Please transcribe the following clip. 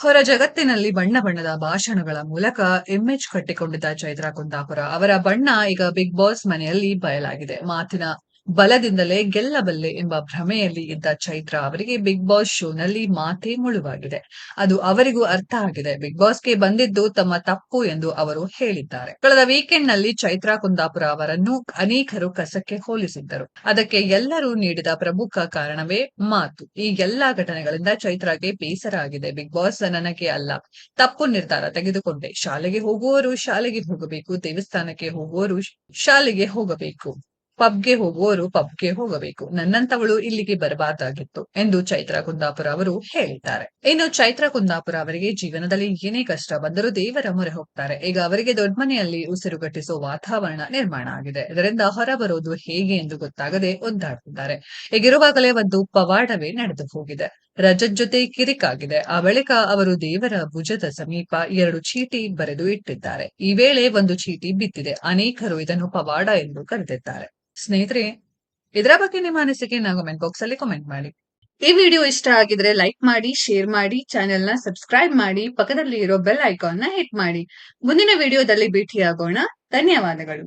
ಹೊರ ಜಗತ್ತಿನಲ್ಲಿ ಬಣ್ಣ ಬಣ್ಣದ ಭಾಷಣಗಳ ಮೂಲಕ ಇಮೇಜ್ ಕಟ್ಟಿಕೊಂಡಿದ್ದ ಚೈತ್ರಾ ಕುಂದಾಪುರ. ಅವರ ಬಣ್ಣ ಈಗ ಬಿಗ್ ಬಾಸ್ ಮನೆಯಲ್ಲಿ ಬಯಲಾಗಿದೆ. ಮಾತಿನ ಬಲದಿಂದಲೇ ಗೆಲ್ಲಬಲ್ಲೆ ಎಂಬ ಭ್ರಮೆಯಲ್ಲಿ ಇದ್ದ ಚೈತ್ರ ಅವರಿಗೆ ಬಿಗ್ ಬಾಸ್ ಶೋನಲ್ಲಿ ಮಾತೇ ಮುಳುವಾಗಿದೆ. ಅದು ಅವರಿಗೂ ಅರ್ಥ ಆಗಿದೆ. ಬಿಗ್ ಬಾಸ್ಗೆ ಬಂದಿದ್ದು ತಮ್ಮ ತಪ್ಪು ಎಂದು ಅವರು ಹೇಳಿದ್ದಾರೆ. ಕಳೆದ ವೀಕೆಂಡ್ನಲ್ಲಿ ಚೈತ್ರಾ ಕುಂದಾಪುರ ಅವರನ್ನು ಅನೇಕರು ಕಸಕ್ಕೆ ಹೋಲಿಸಿದ್ದರು. ಅದಕ್ಕೆ ಎಲ್ಲರೂ ನೀಡಿದ ಪ್ರಮುಖ ಕಾರಣವೇ ಮಾತು. ಈ ಎಲ್ಲಾ ಘಟನೆಗಳಿಂದ ಚೈತ್ರಾಗೆ ಬೇಸರ ಆಗಿದೆ ಬಿಗ್ ಬಾಸ್ ನನಗೆ ಅಲ್ಲ. ತಪ್ಪು ನಿರ್ಧಾರ ತೆಗೆದುಕೊಂಡೆ. ಶಾಲೆಗೆ ಹೋಗುವವರು ಶಾಲೆಗೆ ಹೋಗಬೇಕು. ದೇವಸ್ಥಾನಕ್ಕೆ ಹೋಗುವವರು ಶಾಲೆಗೆ ಹೋಗಬೇಕು. ಪಬ್ಗೆ ಹೋಗುವವರು ಪಬ್ಗೆ ಹೋಗಬೇಕು. ನನ್ನಂತವಳು ಇಲ್ಲಿಗೆ ಬರಬಾರ್ದಾಗಿತ್ತು ಎಂದು ಚೈತ್ರ ಕುಂದಾಪುರ ಅವರು ಹೇಳಿದ್ದಾರೆ. ಇನ್ನು ಚೈತ್ರ ಕುಂದಾಪುರ ಅವರಿಗೆ ಜೀವನದಲ್ಲಿ ಏನೇ ಕಷ್ಟ ಬಂದರೂ ದೇವರ ಮೊರೆ ಹೋಗ್ತಾರೆ. ಈಗ ಅವರಿಗೆ ದೊಡ್ಡಮನೆಯಲ್ಲಿ ಉಸಿರುಗಟ್ಟಿಸುವ ವಾತಾವರಣ ನಿರ್ಮಾಣ ಆಗಿದೆ. ಇದರಿಂದ ಹೊರಬರೋದು ಹೇಗೆ ಎಂದು ಗೊತ್ತಾಗದೆ ಒದ್ದಾಡ್ತಿದ್ದಾರೆ ಹೀಗಿರುವಾಗಲೇ ಒಂದು ಪವಾಡವೇ ನಡೆದು ಹೋಗಿದೆ. ರಜತ್ ಜೊತೆ ಕಿರಿಕಾಗಿದೆ. ಆ ಬಳಿಕ ಅವರು ದೇವರ ಭುಜದ ಸಮೀಪ ಎರಡು ಚೀಟಿ ಬರೆದು ಇಟ್ಟಿದ್ದಾರೆ. ಈ ವೇಳೆ ಒಂದು ಚೀಟಿ ಬಿದ್ದಿದೆ. ಅನೇಕರು ಇದನ್ನು ಪವಾಡ ಎಂದು ಕರೆದಿದ್ದಾರೆ. ಸ್ನೇಹಿತರೆ, ಇದರ ಬಗ್ಗೆ ನಿಮ್ಮ ಅನಿಸಿಕೆಯನ್ನ ಕಮೆಂಟ್ ಬಾಕ್ಸ್ ಅಲ್ಲಿ ಕಮೆಂಟ್ ಮಾಡಿ. ಈ ವಿಡಿಯೋ ಇಷ್ಟ ಆಗಿದ್ರೆ ಲೈಕ್ ಮಾಡಿ ಶೇರ್ ಮಾಡಿ ಚಾನೆಲ್ನ ಸಬ್ಸ್ಕ್ರೈಬ್ ಮಾಡಿ ಪಕ್ಕದಲ್ಲಿ ಇರೋ ಬೆಲ್ ಐಕಾನ್ನ ಹಿಟ್ ಮಾಡಿ. ಮುಂದಿನ ವಿಡಿಯೋದಲ್ಲಿ ಭೇಟಿಯಾಗೋಣ. ಧನ್ಯವಾದಗಳು.